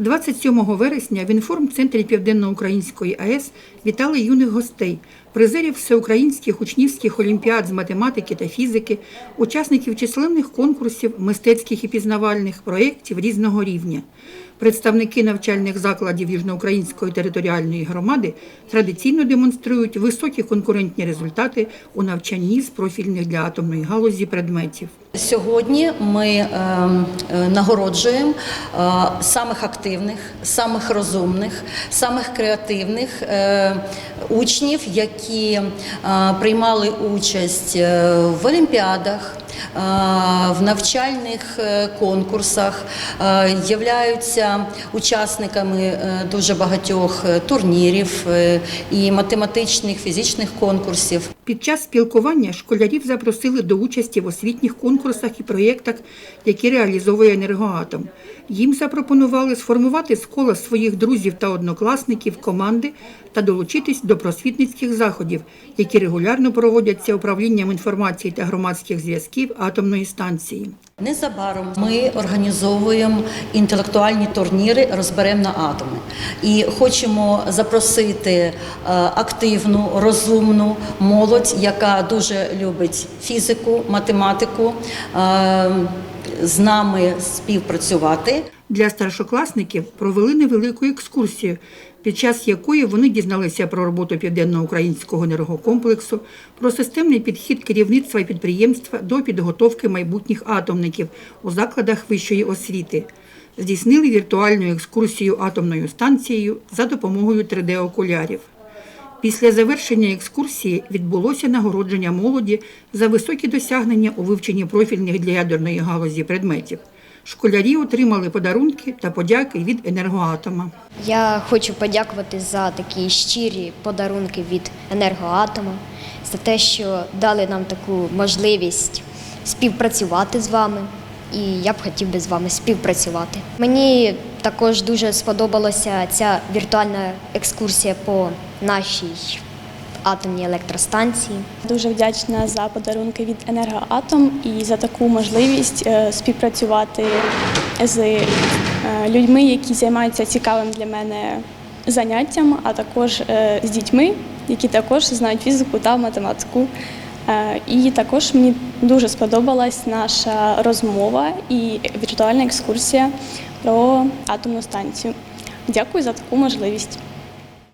27 вересня в інформцентрі Південноукраїнської АЕС вітали юних гостей, призерів всеукраїнських учнівських олімпіад з математики та фізики, учасників численних конкурсів, мистецьких і пізнавальних проєктів різного рівня. Представники навчальних закладів Южноукраїнської територіальної громади традиційно демонструють високі конкурентні результати у навчанні з профільних для атомної галузі предметів. Сьогодні ми е, е, нагороджуємо е, самих активних, самих розумних, самих креативних е, учнів, які е, приймали участь е, в олімпіадах, в навчальних е, конкурсах, е, являються учасниками е, дуже багатьох е, турнірів е, і математичних, фізичних конкурсів. Під час спілкування школярів запросили до участі в освітніх конкурсах і проєктах, які реалізовує енергоатом. Їм запропонували сформувати з кола своїх друзів та однокласників команди та долучитись до просвітницьких заходів, які регулярно проводяться управлінням інформації та громадських зв'язків атомної станції. Незабаром ми організовуємо інтелектуальні турніри Розберемо на атоми і хочемо запросити е, активну, розумну молодь, яка дуже любить фізику, математику, е, з нами співпрацювати. Для старшокласників провели невелику екскурсію, під час якої вони дізналися про роботу південноукраїнського енергокомплексу, про системний підхід керівництва і підприємства до підготовки майбутніх атомників у закладах вищої освіти. Здійснили віртуальну екскурсію атомною станцією за допомогою 3D-окулярів. Після завершення екскурсії відбулося нагородження молоді за високі досягнення у вивченні профільних для ядерної галузі предметів. Школярі отримали подарунки та подяки від енергоатома. Я хочу подякувати за такі щирі подарунки від енергоатому, за те, що дали нам таку можливість співпрацювати з вами. І я б хотів би з вами співпрацювати. Мені також дуже сподобалася ця віртуальна екскурсія по нашій атомній електростанції. Дуже вдячна за подарунки від Енергоатом і за таку можливість е, співпрацювати з е, людьми, які займаються цікавим для мене заняттям, а також е, з дітьми, які також знають фізику та математику. І також мені дуже сподобалась наша розмова і віртуальна екскурсія про атомну станцію. Дякую за таку можливість.